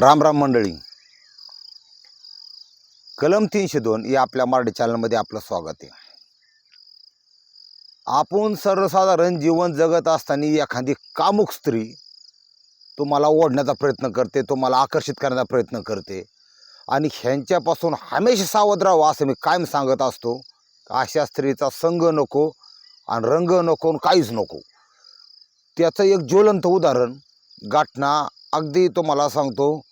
राम राम मंडळी. कलम तीनशे दोन या आपल्या मराठी चॅनलमध्ये आपलं स्वागत आहे. आपण सर्वसाधारण जीवन जगत असताना एखादी कामुक स्त्री तुम्हाला ओढण्याचा प्रयत्न करते तुम्हाला आकर्षित करण्याचा प्रयत्न करते आणि ह्यांच्यापासून हमेशा सावध राहावं असं मी कायम सांगत असतो. अशा स्त्रीचा संग नको आणि रंग नको आणि काहीच नको. त्याचं एक ज्वलंत उदाहरण गाठणा अगदी तुम्हाला सांगतो.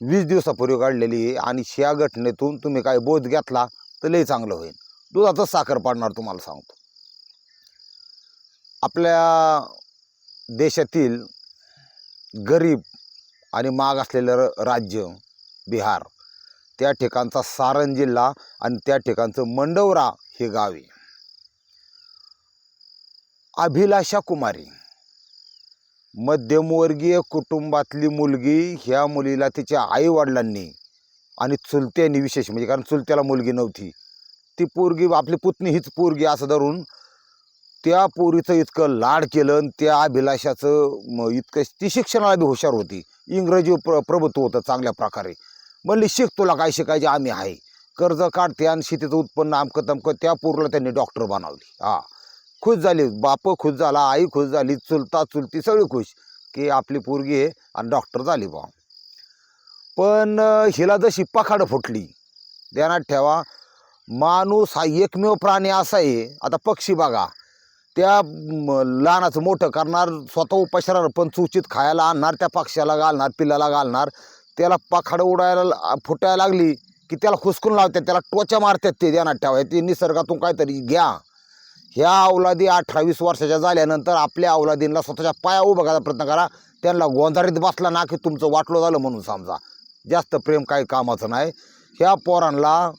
वीस दिवसापूर्वी काढलेली आहे आणि शिया घटनेतून तुम्ही काय बोध घेतला तर लई चांगलं होईल. दुधातच साखर पाडणार तुम्हाला सांगतो. आपल्या देशातील गरीब आणि माग असलेलं राज्य बिहार त्या ठिकाणचा सारण जिल्हा आणि त्या ठिकाणचं मंडवरा हे गाव आहे. अभिलाषा कुमारी मध्यमवर्गीय कुटुंबातली मुलगी ह्या मुलीला तिच्या आईवडिलांनी आणि चुलत्यांनी विशेष म्हणजे कारण चुलत्याला मुलगी नव्हती. ती पोरगी आपली पुतणी हीच पोरगी असं धरून त्या पोरीचं इतकं लाड केलं आणि त्या अभिलाषाचं इतकं ती शिक्षणाला बी हुशार होती. इंग्रजी प्र प्रभुत्व होतं चांगल्या प्रकारे. म्हणली शिक तुला काय शिकायचे आम्ही आहे. कर्ज काढते आणि शेतीचं उत्पन्न आमकं तमकं त्या पोरीला त्यांनी डॉक्टर बनवली. हां. खुश झाली बाप खुश झाला आई खुश झाली चुलता चुलती सगळी खुश की आपली पोरगी आहे आणि डॉक्टर झाली बा पण हिला जशी पखाडं फुटली ध्यानात ठेवा माणूस हा एकमेव प्राणी असा आहे आता पक्षी बघा त्या लहानाचं मोठं करणार स्वतः उपाशार पण चुचित खायला आणणार त्या पक्ष्याला घालणार पिल्लाला घालणार त्याला पाखाडं उडायला फुटायला लागली की त्याला खुसकून लावतात त्याला टोचा मारतात ते ध्यानात ठेवा ते निसर्गातून काहीतरी घ्या. ह्या अवलादी अठरावीस वर्षाच्या झाल्यानंतर आपल्या अवलादींना स्वतःच्या पाया उभं करायचा प्रयत्न करा. त्यांना गोंधारीत बसला ना की तुमचं वाटलं झालं म्हणून समजा. जास्त प्रेम काही कामाचं नाही. ह्या पोरांना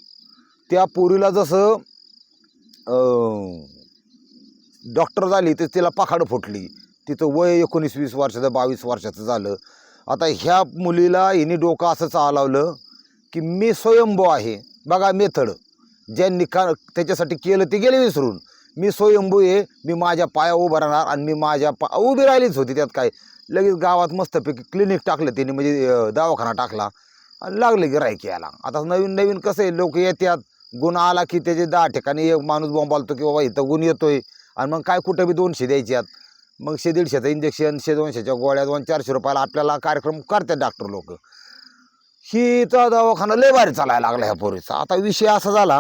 त्या पोरीला जसं डॉक्टर झाली तर तिला पाखाडं फुटली. तिचं वय एकोणीस वीस वर्षाचं बावीस वर्षाचं झालं. आता ह्या मुलीला हिने डोकं असं चालवलं की मी स्वयंभू आहे. बघा मेथड. ज्यांनी का त्याच्यासाठी केलं ते गेले विसरून. मी स्वयंभू आहे मी माझ्या पाया उभं राहणार आणि मी माझ्या पा उभी राहिलीच होती त्यात काय. लगेच गावात मस्तपैकी क्लिनिक टाकलं त्यांनी म्हणजे दवाखाना टाकला आणि लागले गिरायक यायला. आता नवीन नवीन कसं आहे लोक येतात गुण आला की त्याचे दहा ठिकाणी एक माणूस बोंबालतो की बाबा इथं गुण येतोय. आणि मग काय कुठं बी दोनशे द्यायच्यात. मग शे दीडशेचं इंजेक्शन शे दोनशेच्या गोळ्या दोन चारशे रुपयाला आपल्याला कार्यक्रम करतात डॉक्टर लोक. हिचा दवाखाना लय भारी चालायला लागला ह्या पोरीचा. आता विषय असा झाला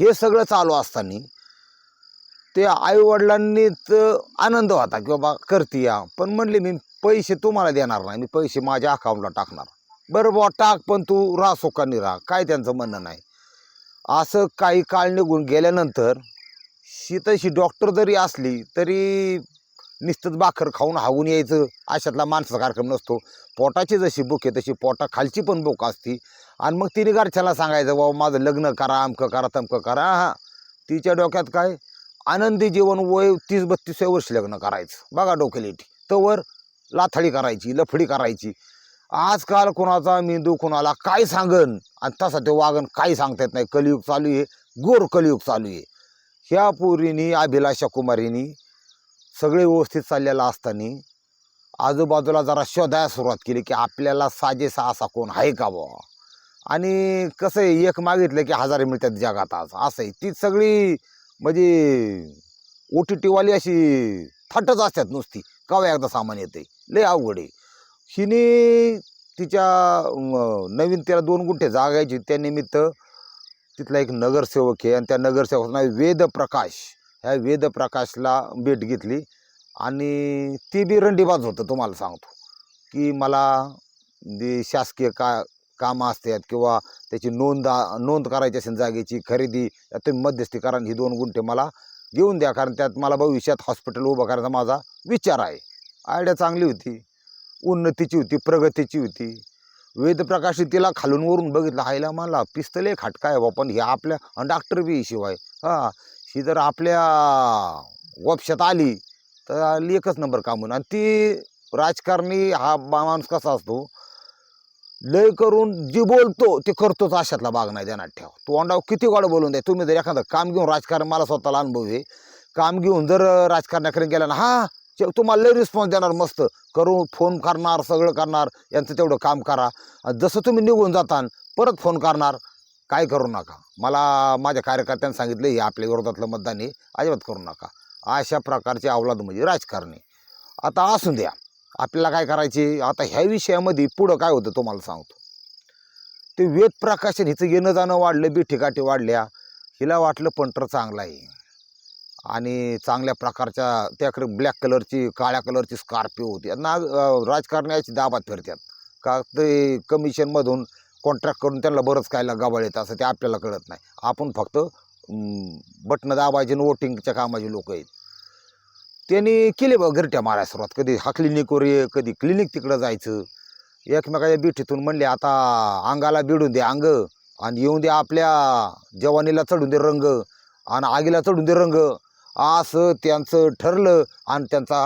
हे सगळं चालू असताना ते आईवडिलांनीच आनंद होता की बाबा करते या. पण म्हणले मी पैसे तुम्हाला देणार नाही मी पैसे माझ्या अकाउंटला टाकणार. बरं बुवा टाक पण तू राहा सुखाने राह काय त्यांचं म्हणणं नाही? असं काही काळ निघून गेल्यानंतर शी तशी डॉक्टर जरी असली तरी नुसतंच बाखर खाऊन हावून यायचं. अशातला माणसाचा कार्यक्रम नसतो. पोटाची जशी बुक आहे तशी पोटा खालची पण बुक असती. आणि मग तिने घरच्याला सांगायचं बाबा माझं लग्न करा अमकं करा तमकं करा. हां. तिच्या डोक्यात काय? आनंदी जीवन वय तीस बत्तीसव्या वर्षी लग्न करायचं. बघा डोक्यालेटी तवर लाथाडी करायची लफडी करायची. आजकाल कोणाचा मेंदू कोणाला काय सांगन? आणि तसा ते वागण काही सांगता येत नाही. कलियुग चालू आहे गोर कलियुग चालू आहे. ह्या पोरीनी अभिलाषा कुमारीनी सगळे व्यवस्थित चाललेलं असताना आजूबाजूला जरा शोधायला सुरुवात केली की आपल्याला साजेसा असा कोण आहे का बुवा? आणि कसं आहे एक मागितलं की हजारे मिळतात जगात आज. असं आहे. ती सगळी म्हणजे ओ टी टीवाली अशी थटच असतात नुसती. कवा एकदा सामान येते लय अवघड आहे. हिने तिच्या नवीन तिला दोन गुंठे जागायची. त्यानिमित्त तिथला एक नगरसेवक आहे आणि त्या नगरसेवकाचं नाव वेदप्रकाश. ह्या वेदप्रकाशला भेट घेतली आणि ती बी रंडीबाज होतं तुम्हाला सांगतो. की मला जे शासकीय का कामं असतात किंवा त्याची नोंद नोंद करायची असेल जागेची खरेदी तुम्ही मध्यस्थी करा ही दोन गुंठे मला घेऊन द्या. कारण त्यात मला भविष्यात हॉस्पिटल उभं करायचा माझा विचार आहे. आयडिया चांगली होती. उन्नतीची होती प्रगतीची होती. वेदप्रकाशी तिला खालून वरून बघितलं हायला मला पिस्तले खाटका आहे बा पण हे आपल्या डॉक्टर बी शिवाय. हां ही जर आपल्या वपशात आली तर आली एकच नंबर कामून. आणि ती राजकारणी हा माणूस कसा असतो? लय करून जी बोलतो ते करतोच अशातला भाग नाही देणार ठेव. तो अंडाव किती गोड बोलून द्या. तुम्ही जर एखादं काम घेऊन राजकारण मला स्वतःला अनुभव आहे. काम घेऊन जर राजकारणाकडे गेला ना हा चे- तुम्हाला लय रिस्पॉन्स देणार मस्त. करून फोन करणार सगळं करणार यांचं तेवढं काम करा. जसं तुम्ही निघून जाता परत फोन करणार काय करू नका. मला माझ्या कार्यकर्त्यांनी सांगितलं हे आपल्या विरोधातलं मतदान आहे अजिबात करू नका. अशा प्रकारची अवलाद म्हणजे राजकारणी. आता असून द्या. आपल्याला काय करायचे? आता ह्या विषयामध्ये पुढं काय होतं तुम्हाला सांगतो. ते वेद प्रकाशन हिचं येणं जाणं वाढलं बिठीकाठी वाढल्या. हिला वाटलं पंटर चांगला आहे. आणि चांगल्या प्रकारच्या त्याकडे ब्लॅक कलरची काळ्या कलरची स्कॉर्पिओ होती. ना राजकारण्याची दाबात फिरतात का ते कमिशनमधून कॉन्ट्रॅक्ट करून त्यांना बरंच कायला गबाळ येतं असं ते आपल्याला कळत नाही. आपण फक्त बटणं दाबायचे आणि वोटिंगच्या कामाचे लोक आहेत. त्यांनी केले बघ घरट्या मारायला सुरुवात. कधी हा क्लिनिकवर ये कधी क्लिनिक तिकडं जायचं. एकमेकाच्या बिठीतून म्हणले आता अंगाला बिडून दे अंग आणि येऊन दे आपल्या जवानीला चढून दे रंग आणि आगीला चढून दे रंग. असं त्यांचं ठरलं आणि त्यांचा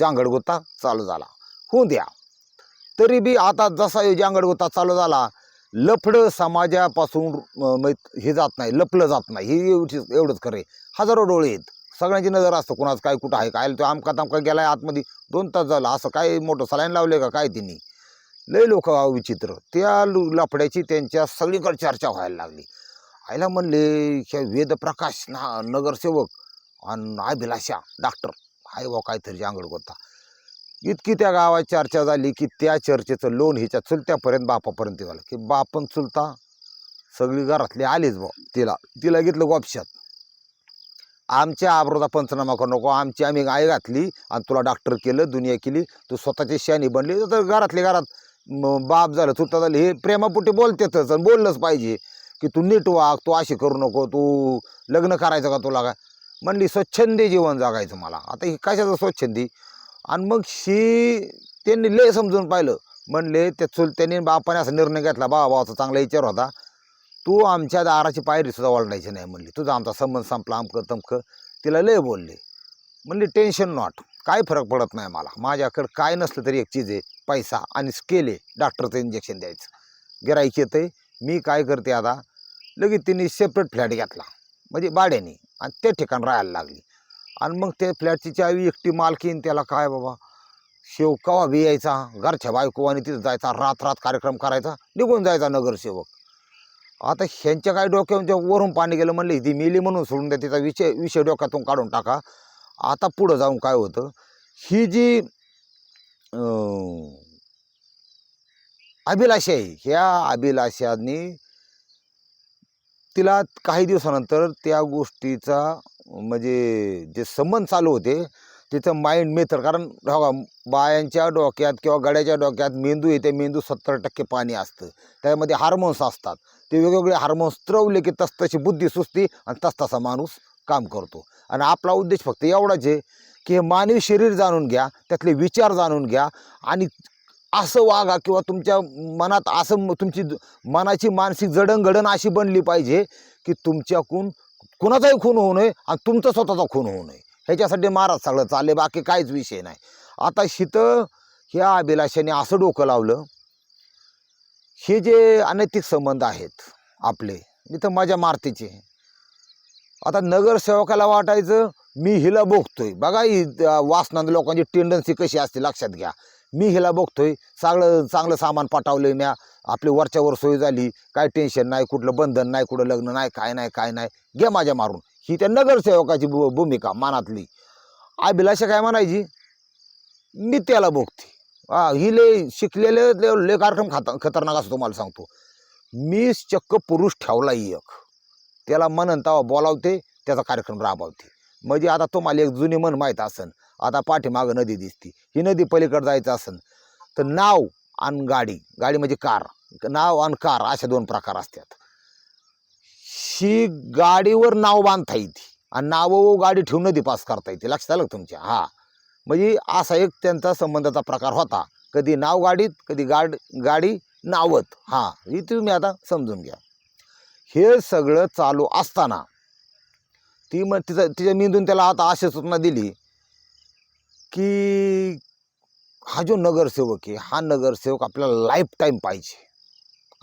जांगडगोता चालू झाला. होऊन द्या. तरी बी आता जसा जांगडगोता चालू झाला लफडं समाजापासून हे जात नाही लपलं जात नाही. हे एवढीच एवढंच खरं आहे. हजारो डोळे आहेत. सगळ्यांची नजर असतं कुणाचं काय कुठं आहे काय तो आमका तामका गेलाय आतमध्ये दोन तास झाला असं काय मोठं सलाईन लावले का काय त्यांनी लय लोक विचित्र. त्या लु- लफड्याची त्यांच्या सगळीकडे चर्चा व्हायला लागली. आईला म्हणले ह्या वेदप्रकाश ना नगरसेवक आणि अभिलाषा डॉक्टर हाय वा काहीतरी अंगड होता इतकी त्या गावात चर्चा झाली की त्या चर्चेचं लोन हिच्या चुलत्यापर्यंत बापापर्यंत झालं की बापन चुलता सगळी घरातली आलीच बा तिला. तिला घेतलं गोपशात. आमच्या आबरोदा पंचनामा करू नको आमची आम्ही गाय घातली आणि तुला डॉक्टर केलं दुनिया केली तू स्वतःची शानी बनली तर घरातले घरात बाप झालं चुलता झालं हे प्रेमापुटी बोलतेच आणि बोललंच पाहिजे की तू नीट वाग तू अशी करू नको तू लग्न करायचं का तुला काय? म्हणली स्वच्छंदी जीवन जगायचं मला. आता हे कशाचं स्वच्छंदी? आणि मग शी त्यांनी लय समजून पाहिलं. म्हणले त्या चुलत्याने बापाने असा निर्णय घेतला बाबा भावाचा चांगला विचार होता. तू आमच्या दाराची पायरी सुद्धा ओळखायची नाही म्हणली. तुझा आमचा संबंध संपला अमकं तमकं तिला लय बोलले. म्हणली टेन्शन नॉट काय फरक पडत नाही मला. माझ्याकडं काय नसलं तरी एक चीज आहे पैसा आणि स्केल आहे. डॉक्टरचं इंजेक्शन द्यायचं. गिराईक येतं मी काय करते आता? लगेच तिने सेपरेट फ्लॅट घेतला. म्हणजे भाड्याने. आणि त्या ठिकाण राहायला लागली. आणि मग त्या फ्लॅटची चावी एकटी मालकीन त्याला काय बाबा? शेव कवा बी यायचा? घरच्या बायको आणि तिथं जायचा. रात रात कार्यक्रम करायचा. निघून जायचा नगरसेवक. आता ह्यांच्या काय डोक्यामध्ये वरून पाणी गेलं म्हणलं ती मेली म्हणून सोडून द्या तिचा विषय विषय डोक्यातून काढून टाका. आता पुढं जाऊन काय होतं ही जी अभिलाषा आहे ह्या अभिलाषांनी तिला काही दिवसानंतर त्या गोष्टीचा म्हणजे जे संबंध चालू होते तिचं माइंड मेथड कारण बघा बायांच्या डोक्यात किंवा गड्याच्या डोक्यात मेंदू येते मेंदू सत्तर टक्के पाणी असतं. त्यामध्ये हार्मोन्स असतात. ते वेगवेगळे हार्मोन्स स्त्रवले की तस तशी बुद्धी सुचते आणि तस तसा माणूस काम करतो. आणि आपला उद्देश फक्त एवढाच आहे की हे मानवी शरीर जाणून घ्या त्यातले विचार जाणून घ्या आणि असं वागा किंवा तुमच्या मनात असं तुमची ज- मनाची मानसिक जडणघडण अशी बनली पाहिजे की तुमच्याकून कुणाचाही खून होऊ नये आणि तुमचा स्वतःचा खून होऊ नये. ह्याच्यासाठी महाराज सगळं चालले बाकी काहीच विषय नाही. आता शिथं ह्या अभिलाषाने असं डोकं लावलं हे जे अनैतिक संबंध आहेत आपले इथं माझ्या मारतीचे आता नगरसेवकाला वाटायचं मी हिला बघतोय. बघा ही वासना वासनांद लोकांची टेंडन्सी कशी असते लक्षात घ्या. मी हिला बघतोय चांगलं चांगलं सामान पाठवलं म्या. आपली वरच्यावर सोय झाली काय टेन्शन नाही कुठलं बंधन नाही कुठं लग्न नाही काय नाही काय नाही. घ्या माझ्या मारून. ही त्या नगरसेवकाची भू भूमिका मानातली. अभिलाषा काय म्हणायची? मी त्याला बघते हा ही लय शिकलेले लय लय कार्यक्रम खात खतरनाक असं तुम्हाला सांगतो. मी चक्क पुरुष ठेवला एक. त्याला म्हणन तेव्हा बोलावते त्याचा कार्यक्रम राबवते. म्हणजे आता तुम्हाला एक जुनी मन माहीत असन आता पाठीमागं नदी दिसती. ही नदी पलीकडे जायचं असन तर नाव आणि गाडी. गाडी म्हणजे कार. नाव आणि कार अशा दोन प्रकार असतात. ही गाडीवर नाव बांधता येते. आणि नाव गाडी ठेवून नदी पास करता येते. लक्षात आलं तुमच्या? हां. म्हणजे असा एक त्यांचा संबंधाचा प्रकार होता. कधी नाव गाडीत कधी गाड गाडी नावत. हां ही तुम्ही आता समजून घ्या. हे सगळं चालू असताना ती मग तिचा तिच्या मेंदून त्याला आता अशी सूचना दिली की हा जो नगरसेवक आहे हा नगरसेवक आपल्याला लाईफ टाईम पाहिजे.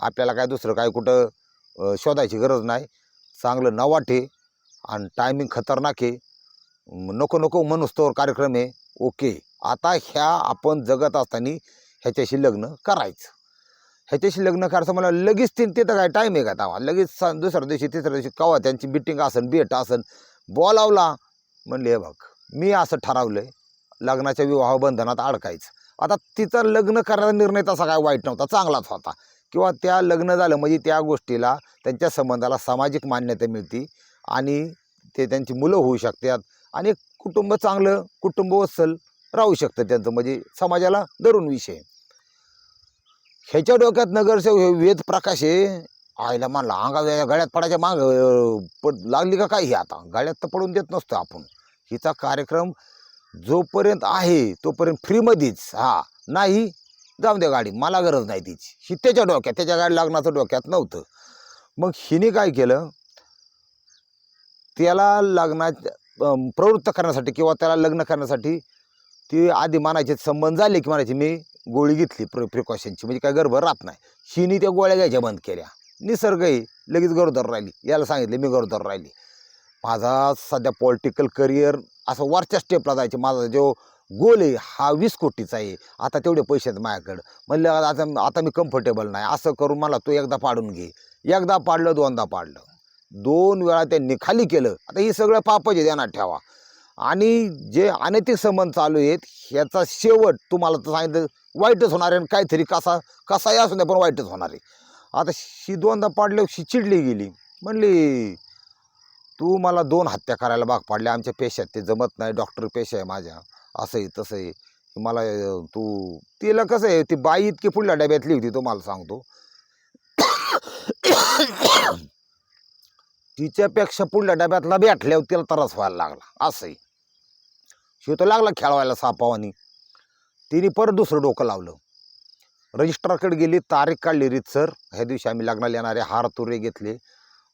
आपल्याला काय दुसरं काय कुठं शोधायची गरज नाही. चांगलं नवाटे आणि टायमिंग खतरनाक आहे. नको नको मनोस्तवर कार्यक्रम आहे. ओके आता ह्या आपण जगत असताना ह्याच्याशी लग्न करायचं. ह्याच्याशी लग्न करायचं मला लगेच तीन तिथं काय टाईम आहे का तेव्हा? लगेच दुसऱ्या दिवशी तिसऱ्या दिवशी कवा त्यांची मिटिंग असन भेट असन बोलावला. म्हणले हे बघ मी असं ठरवलं आहे लग्नाच्या विवाह बंधनात अडकायचं. आता तिचा लग्न करायचा निर्णय तसा काय वाईट नव्हता चांगलाच होता. किंवा त्या लग्न झालं म्हणजे त्या गोष्टीला त्यांच्या संबंधाला सामाजिक मान्यता मिळते आणि ते त्यांची मुलं होऊ शकतात आणि एक कुटुंब चांगलं कुटुंब वत्सल राहू शकतं त्यांचं. म्हणजे समाजाला धरून विषय. ह्याच्या डोक्यात नगरसेवक हे वेद प्रकाश आहे आईला मानला अंगा गळ्यात पडायच्या माग पड लागली का काय ही आता? गळ्यात तर पडून देत नसतो आपण. हिचा कार्यक्रम जोपर्यंत आहे तोपर्यंत फ्रीमध्येच हा नाही जाऊन द्या गाडी मला गरज नाही तिची. ही त्याच्या डोक्यात त्याच्या गाडी लागण्याचं डोक्यात नव्हतं. मग हिने काय केलं? त्याला लग्नाच्या प्रवृत्त करण्यासाठी किंवा त्याला लग्न करण्यासाठी ती आधी मानायचे संबंध झाले की म्हणायची मी गोळी घेतली प्र प्रिकॉशनची म्हणजे काय गडबड राहत नाही. शिनी त्या गोळ्या घ्यायच्या बंद केल्या. निसर्गही लगेच गरोदर राहिली. याला सांगितले मी गरोदर राहिली. माझा सध्या पॉलिटिकल करिअर असं वरच्या स्टेपला जायचे. माझा जो गोल आहे हा वीस कोटीचा आहे. आता तेवढे पैसे आहेत माझ्याकडं. म्हणलं आता आता मी कम्फर्टेबल नाही. असं करून मला तो एकदा पाडून घे. एकदा पाडलं दोनदा पाडलं. दोन वेळा त्यांनी खाली केलं. आता हे सगळं पापच आहे ध्यानात ठेवा. आणि जे अनैतिक संबंध चालू आहेत ह्याचा शेवट तुम्हाला तर सांगितलं वाईटच होणार आहे आणि काहीतरी कसा कसाही असू द्या पण वाईटच होणार आहे. आता शी दोनदा पाडल्या शी चिडली गेली. म्हणली तू मला दोन हत्या करायला भाग पाडल्या. आमच्या पेशात ते जमत नाही डॉक्टर पेशा आहे माझ्या. असं आहे तसं आहे. मला तू तिला कसं आहे ती बाई इतकी पुढल्या डब्यातली होती तो मला सांगतो. तिच्यापेक्षा पुढल्या डब्यातला भेटल्यावर तिला त्रास व्हायला लागला. असंही शिव तो लागला खेळवायला सापावानी. तिने परत दुसरं डोकं लावलं. रजिस्ट्रारकडे गेली तारीख काढली रीत सर ह्या दिवशी आम्ही लग्नाला येणारे हार तुरे घेतले.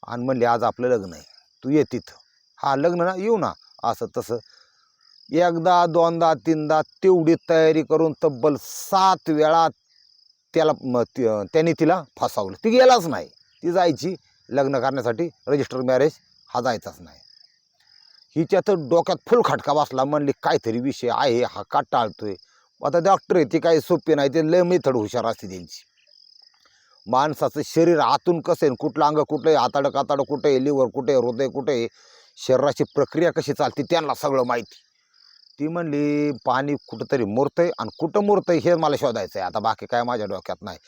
आणि म्हणले आज आपलं लग्न आहे. तू ये तिथं. हा लग्न ना येऊ ना. असं तसं. एकदा दोनदा तीनदा तेवढी तयारी करून तब्बल सात वेळा त्याला ती- त्याने तिला फसावलं. ती गेलाच नाही. ती जायची. लग्न करण्यासाठी रजिस्टर मॅरेज हा जायचाच नाही. हिच्या तर डोक्यात फुल खटका बसला म्हणली काहीतरी विषय आहे हा का टाळतोय? आता डॉक्टर आहे ती काही सोपी नाही ते लय मेथड हुशार असते त्यांची. माणसाचं शरीर आतून कसं आहे कुठलं अंग कुठलं आहे आताडं काताडं कुठं आहे लिव्हर कुठे आहे हृदय कुठे आहे शरीराची प्रक्रिया कशी चालते त्यांना सगळं माहिती. ती म्हणली पाणी कुठंतरी मुरतंय आणि कुठं मुरतंय हे मला शोधायचं आहे आता बाकी काय माझ्या डोक्यात नाही.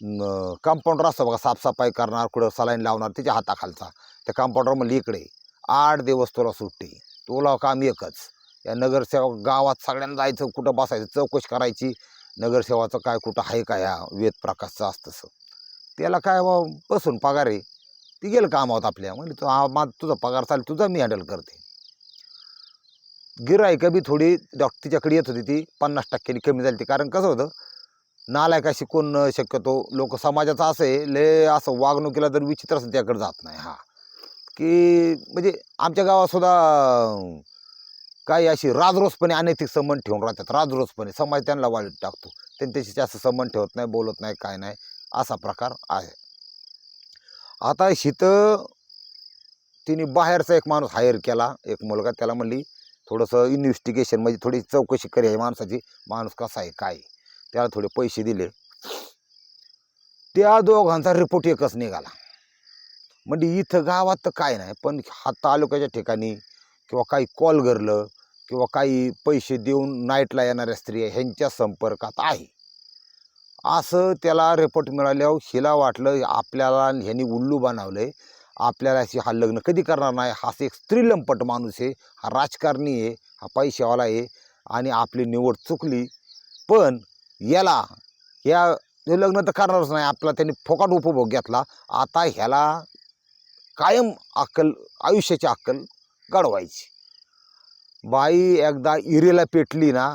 कंपाऊंडर असतं बघा साफसफाई करणार कुठं सलाईन लावणार त्याच्या हाताखालचा. त्या कंपाऊंडर म्हणली इकडे आठ दिवस तुला सुट्टी तुला काम एकच. या नगरसेवक गावात सगळ्यांना जायचं कुठं बसायचं चौकशी करायची. नगरसेवाचं काय कुठं आहे का ह्या वेद प्रकाशचं असतं त्याला काय बा बसून पगार आहे. ती गेलं कामावत आपल्या. म्हणजे तू हा मा तुझा पगार चालेल तुझा मी हँडल करते. गिरायक बी थोडी डॉक्टर तिच्याकडे येत होती ती पन्नास टक्क्यांनी कमी झाली ती कारण कसं होतं नालायकाशी कोण शक्यतो लोक समाजाचं असं आहे लय असं वागणुकीला जर विचित्र असं त्याकडे जात नाही हा. की म्हणजे आमच्या गावातसुद्धा काही अशी राजरोसपणे अनैतिक संबंध ठेवून राहतात. राजरोसपणे समाज त्यांना वाईट टाकतो. त्यांच्याशी जास्त संबंध ठेवत नाही बोलत नाही काय नाही असा प्रकार आहे. आता हिथं तिने बाहेरचा एक माणूस हायर केला एक मुलगा त्याला म्हणली थोडंसं इन्व्हेस्टिगेशन म्हणजे थोडी चौकशी करी आहे माणसाची माणूस कसा आहे काय त्याला थोडे पैसे दिले. त्या दोघांचा रिपोर्ट एकच निघाला. म्हणजे इथं गावात तर काय नाही पण हा तालुक्याच्या ठिकाणी किंवा काही कॉल घरलं किंवा काही पैसे देऊन नाईटला येणाऱ्या स्त्रिया ह्यांच्या संपर्कात आहे. असं त्याला रिपोर्ट मिळाल्यावर हिला वाटलं आपल्याला ह्यांनी उल्लू बनवलं आहे आपल्याला अशी हा लग्न कधी करणार नाही हा एक स्त्रीलंपट माणूस आहे हा राजकारणी आहे हा पैशावाला आहे आणि आपली निवड चुकली. पण याला या हे लग्न तर करणारच नाही. आपला त्यांनी फोकाट उपभोग घेतला. आता ह्याला कायम अक्कल आयुष्याची अक्कल गाडवायची बाई एकदा इरेला पेटली ना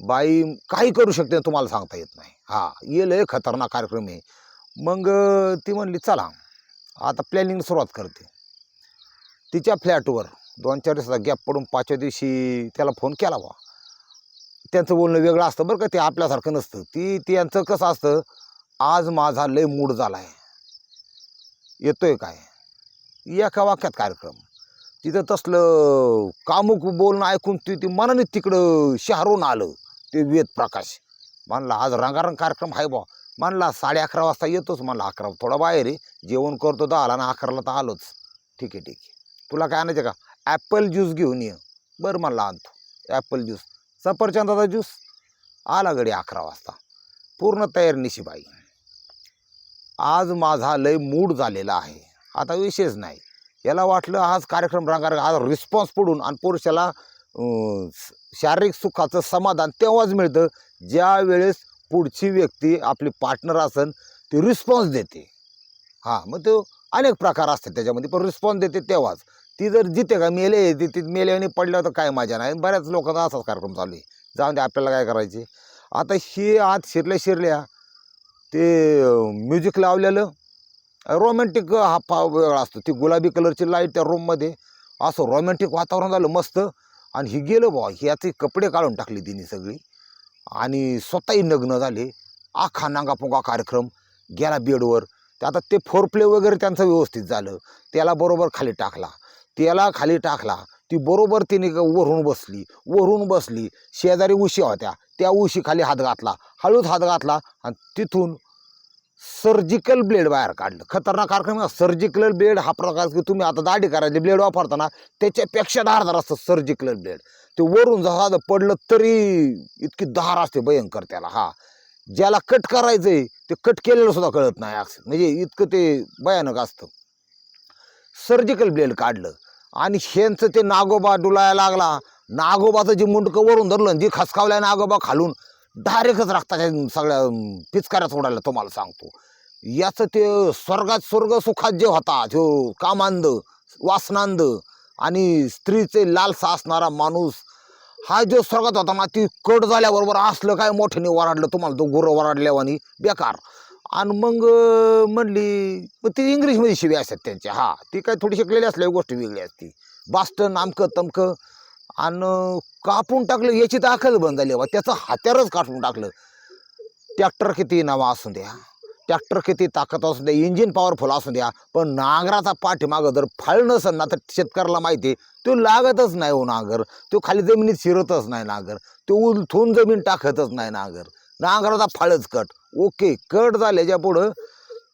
बाई काही करू शकते तुम्हाला सांगता येत नाही. हा येलं लय खतरनाक कार्यक्रम आहे. मग ती म्हणली चला आता प्लॅनिंग सुरुवात करते. तिच्या फ्लॅटवर दोन चार दिवसाचा गॅप पडून पाचव्या दिवशी त्याला फोन केला बा त्यांचं बोलणं वेगळं असतं बरं का ते आपल्यासारखं नसतं. ती त्यांचं कसं असतं आज माझा लय मूड झाला आहे येतोय काय? एका वाक्यात कार्यक्रम. तिथं तसलं कामुक बोलणं ऐकून ती ती मनाने तिकडं शहरून आलं ते वेद प्रकाश. म्हणला आज रंगारंग कार्यक्रम आहे बा म्हणला साडे अकरा वाजता येतोच म्हणला अकरा थोडा बाहेर आहे जेवण करतो दहाला ना अकराला तर आलोच. ठीक आहे ठीक आहे. तुला काय आणायचं का? ॲपल ज्यूस घेऊन ये. बरं म्हणला आणतो. Apple juice. सफरचंदाचा ज्यूस आला गडी अकरा वाजता. पूर्ण तयार निशिबाई आज माझा लय मूड झालेला आहे. आता विशेष नाही. याला वाटलं आज कार्यक्रम रंगारंग आज रिस्पॉन्स पडून आणि पुरुषाला शारीरिक सुखाचं समाधान तेव्हाच मिळतं ज्या वेळेस पुढची व्यक्ती आपली पार्टनर असन ती रिस्पॉन्स देते. हां मग तो अनेक प्रकार असतात त्याच्यामध्ये पण रिस्पॉन्स देते तेव्हाच. ती जर जिथे का मेले ती ती मेल्याने पडल्यावर तर काय मजा नाही. बऱ्याच लोकांचा असाच कार्यक्रम चालू आहे. जाऊन ते आपल्याला काय करायचे? आता ही आत शिरल्या शिरल्या ते म्युझिक लावलेलं रोमॅन्टिक हा पा वेगळा असतो. ती गुलाबी कलरची लाइट त्या रूममध्ये असं रोमॅन्टिक वातावरण झालं मस्त. आणि ही गेलं बुवा ह्याचे कपडे काढून टाकली तिने सगळी. आणि स्वतःही नग्न झाले. आखा नांगापुंगा कार्यक्रम गेला बेडवर. ते आता ते फोर प्ले वगैरे त्यांचं व्यवस्थित झालं. त्याला बरोबर खाली टाकला. त्याला खाली टाकला. ती बरोबर तिने वरून बसली. वरून बसली. शेजारी उशी होत्या. त्या उशी खाली हात घातला. हळूच हात घातला आणि तिथून सर्जिकल ब्लेड बाहेर काढलं. खतरनाक कार्यक्रम सर्जिकल ब्लेड हा प्रकार की तुम्ही आता दाढी करायची ब्लेड वापरताना त्याच्यापेक्षा धारदार असतं सर्जिकल ब्लेड ते वरून जसा पडलं तरी इतकी धार असते भयंकर त्याला. हा. ज्याला कट करायचंय ते कट केलेलं सुद्धा कळत नाही. म्हणजे इतकं ते भयानक असतं. सर्जिकल ब्लेड काढलं. आणि ह्यांचं ते नागोबा डुलायला लागला. नागोबाचं जे मुंडकं वरून धरलं आणि जी खसकावल्या नागोबा खालून डायरेक्टच रक्ताच्या सगळ्या पिचकाऱ्या सोडायला तुम्हाला सांगतो. याचं ते स्वर्गात स्वर्ग सुखात जे होता जो कामांद वासनांद आणि स्त्रीचे लालसा असणारा माणूस हा जो स्वर्गात होता ना ती कट झाल्याबरोबर असलं काय मोठ्याने वराडलं तुम्हाला तो गुरं वराडल्यावानी बेकार. आणि मग म्हणली मग ती इंग्लिशमध्ये शिवी असतात त्यांच्या. हा ती काय थोडी शिकलेली असल्या गोष्ट वेगळी असती. बास्टन आमकं तमकं आणि कापून टाकलं याची तर अखल बंद झाली. बा त्याचं हात्यारच कापून टाकलं. ट्रॅक्टर किती नवा असू द्या. ट्रॅक्टर किती ताकद असू द्या. इंजिन पॉवरफुल असू द्या. पण नांगराचा पाठीमागं जर फाळ नसेल ना तर शेतकऱ्याला माहिती आहे तो लागतच नाही हो नांगर. तो खाली जमिनीत शिरतच नाही नांगर. तो उलथून जमीन टाकतच नाही नांगर. नांगराचा फाळच कट. ओके कट झाल्याच्या पुढं.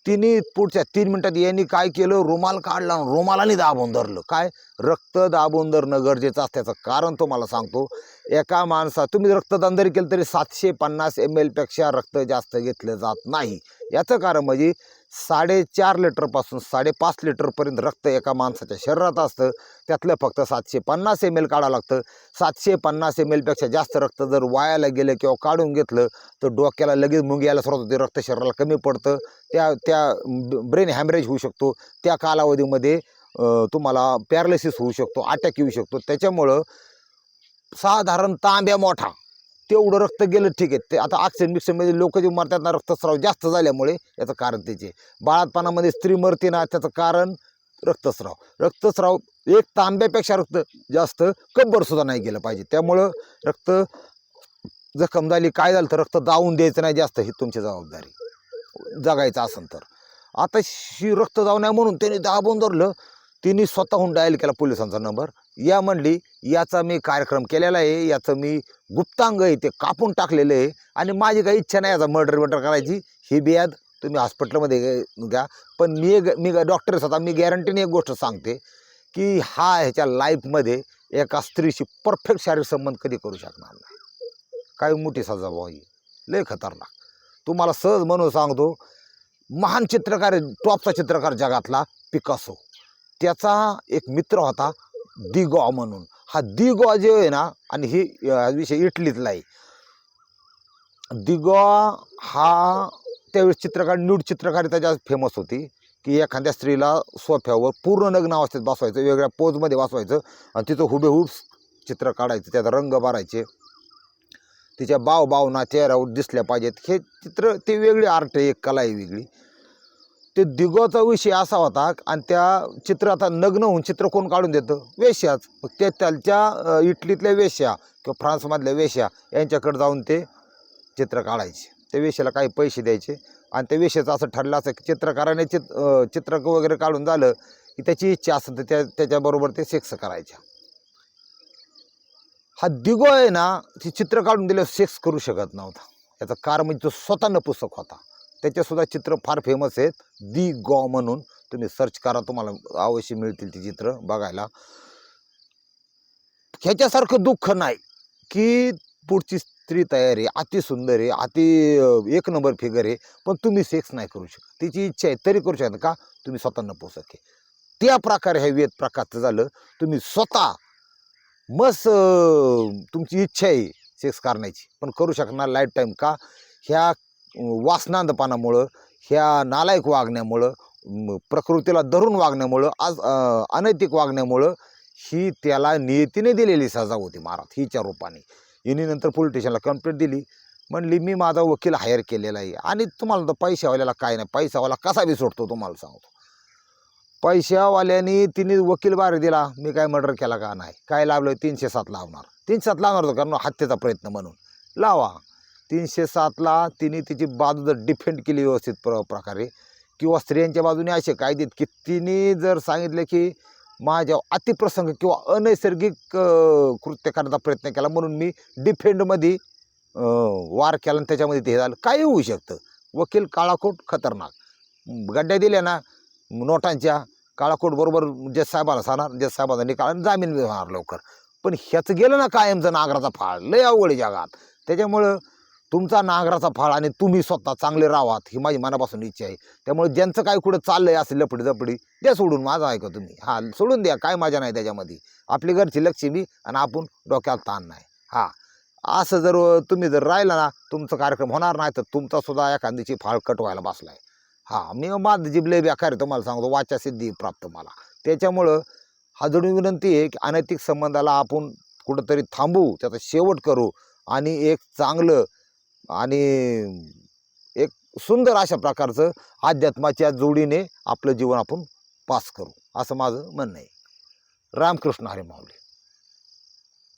तिने पुढच्या तीन मिनटात यांनी काय केलं? रुमाल काढला रुमालाने दाबून धरलं. काय? रक्त दाबून धरणं गरजेचं असल्याचं कारण तुम्हाला सांगतो. एका माणसा तुम्ही रक्तदान जरी केलं तरी सातशे पन्नास एम एलपेक्षा रक्त जास्त घेतलं जात नाही. याचं कारण म्हणजे साडेचार लिटरपासून साडेपाच लिटरपर्यंत रक्त एका माणसाच्या शरीरात असतं. त्यातलं फक्त सातशे पन्नास एम एल काढावं लागतं. सातशे पन्नास एम एलपेक्षा जास्त रक्त जर वायाला गेलं किंवा काढून घेतलं तर डोक्याला लगेच मुंगी यायला सुरुवात होते. रक्त शरीराला कमी पडतं. त्या त्या ब्रेन हॅमरेज होऊ शकतो. त्या कालावधीमध्ये तुम्हाला पॅरालिसिस होऊ शकतो अटॅक येऊ शकतो. त्याच्यामुळं साधारण तांब्या मोठा तेवढं रक्त गेलं ठीक आहे. ते आता ऑक्सिजन मिक्सरमध्ये लोक जे मरतात ना रक्तस्राव जास्त झाल्यामुळे याचं कारण त्याचे. बाळातपणामध्ये स्त्री मरते ना त्याचं कारण रक्तस्राव. रक्तस्राव एक तांब्यापेक्षा रक्त जास्त कब्बरसुद्धा नाही गेलं पाहिजे. त्यामुळं रक्त जखम झाली काय झालं तर रक्त दावून द्यायचं नाही जास्त ही तुमची जबाबदारी. जगायचं असेल तर. आता शी रक्त जाऊ नये म्हणून त्यांनी दाबून धरलं. तिने स्वतःहून डायल केला पोलिसांचा नंबर या म्हणली याचा मी कार्यक्रम केलेला आहे याचं मी गुप्तांग आहे ते कापून टाकलेलं आहे आणि माझी काही इच्छा नाही याचा मर्डर वर्डर करायची. ही बियाद तुम्ही हॉस्पिटलमध्ये घ्या. पण मी एक मी डॉक्टर स्वतः मी गॅरंटीने एक गोष्ट सांगते की हा ह्याच्या लाईफमध्ये एका स्त्रीशी परफेक्ट शारीरिक संबंध कधी करू शकणार नाही. काय मोठी सजा भाऊ ही लय खतरनाक. तुम्हाला सहज म्हणून सांगतो महान चित्रकार टॉपचा चित्रकार जगातला पिकासो. त्याचा एक मित्र होता दिगॉ म्हणून. हा दिगॉ जे आहे ना आणि ही विषय इटलीतला आहे. दिगॉ हा त्यावेळेस चित्रकार न्यूड चित्रकारिता जास्त फेमस होती की एखाद्या स्त्रीला सोफ्यावर पूर्ण नग्न अवस्थेत बसवायचं वेगळ्या पोजमध्ये बसवायचं आणि तिचं हुबेहूब चित्र काढायचं त्याचा रंग भरायचे. तिच्या बाव भावना चेहऱ्यावर दिसल्या पाहिजेत. हे चित्र ते वेगळी आर्ट आहे एक कला आहे वेगळी. ते दिगोचा विषय असा होता आणि त्या चित्र आता नग्न होऊन चित्र कोण काढून देतं? वेश्याच. मग ते इटलीतल्या वेश्या किंवा फ्रान्समधल्या वेश्या यांच्याकडे जाऊन ते चित्र काढायचे. त्या वेश्याला काही पैसे द्यायचे. आणि त्या वेश्याचं असं ठरलं असं की चित्रकाराने चित चित्र वगैरे काढून झालं की त्याची इच्छा असेल तर त्या त्याच्याबरोबर ते सेक्स करायच्या. हा दिगो आहे ना ती चित्र काढून दिलं सेक्स करू शकत नव्हता. याचं कार म्हणजे तो स्वतः नपुसक होता. त्याच्यासुद्धा चित्र फार फेमस आहेत. दी गॉ म्हणून. तुम्ही सर्च करा तुम्हाला अवश्य मिळतील ती चित्र बघायला. ह्याच्यासारखं दुःख नाही की पुढची स्त्री तयार आहे अति सुंदर आहे अति एक नंबर फिगर आहे पण तुम्ही सेक्स नाही करू शकत. तिची इच्छा आहे तरी करू शकता का? तुम्ही स्वतः नपुसक आहे त्या प्रकारे हे वेद प्रकारचं झालं. तुम्ही स्वतः मस्त तुमची इच्छा आहे सेक्स करण्याची. पण करू शकणार लाईफ टाईम का? ह्या वासनांदपानामुळं ह्या नालायक वागण्यामुळं प्रकृतीला धरून वागण्यामुळं आज अनैतिक वागण्यामुळं ही त्याला नियतीने दिलेली सजा होती महाराज हिच्या रूपाने. यांनी नंतर पोलीस स्टेशनला कंप्लेंट दिली. म्हणली मी माझा वकील हायर केलेला आहे आणि तुम्हाला तर पैशावाल्याला काय नाही पैसावाला कसा बी सोडतो तुम्हाला सांगतो. पैशावाल्याने तिने वकील बाहेर दिला. मी काय मर्डर केला का? नाही. काय लावलं तीनशे सात लावणार. तीनशे सात लावणार होतं कारण हत्येचा प्रयत्न म्हणून. लावा. तीनशे सातला तिने तिची बाजू जर डिफेंड केली व्यवस्थित प्र प्रकारे किंवा स्त्रियांच्या बाजूने असे कायदेत की तिने जर सांगितलं की माझ्या अतिप्रसंग किंवा अनैसर्गिक कृत्य करण्याचा प्रयत्न केला म्हणून मी डिफेंडमध्ये वार केला आणि त्याच्यामध्ये ते हे झालं. काही होऊ शकतं. वकील काळाकोट खतरनाक. गड्ड्या दिल्या ना नोटांच्या काळाकोट बरोबर जज साहेबाला सांगणार जज साहेबांना निकाल जामीन होणार लवकर. पण ह्याचं गेलं ना कायमचं नागराचा फाळ. लय अवघड आहे जगात. त्याच्यामुळं तुमचा नांगराचा फाळ आणि तुम्ही स्वतः चांगले राहात ही माझी मनापासून इच्छा आहे. त्यामुळे ज्यांचं काय कुठं चाललंय असं लपडी जपडी द्या सोडून माझं ऐका तुम्ही. हा सोडून द्या काय मजा नाही त्याच्यामध्ये. आपली घरची लक्ष्मी आणि आपण डोक्याला ताण नाही. हा असं जर तुम्ही जर राहिला ना तुमचा कार्यक्रम होणार नाही तर तुमचा सुद्धा एखाद्याची फाळ कट व्हायला बसलाय. हा मी माझं जिबले बेकार तुम्हाला सांगतो वाचा सिद्धी प्राप्त मला. त्याच्यामुळं हा विनंती आहे की अनैतिक संबंधाला आपण कुठंतरी थांबू त्याचा शेवट करू आणि एक चांगलं आणि एक सुंदर अशा प्रकारचं अध्यात्माच्या जोडीने आपलं जीवन आपण पास करू. असं माझं म्हणणं आहे. रामकृष्ण हरी माऊली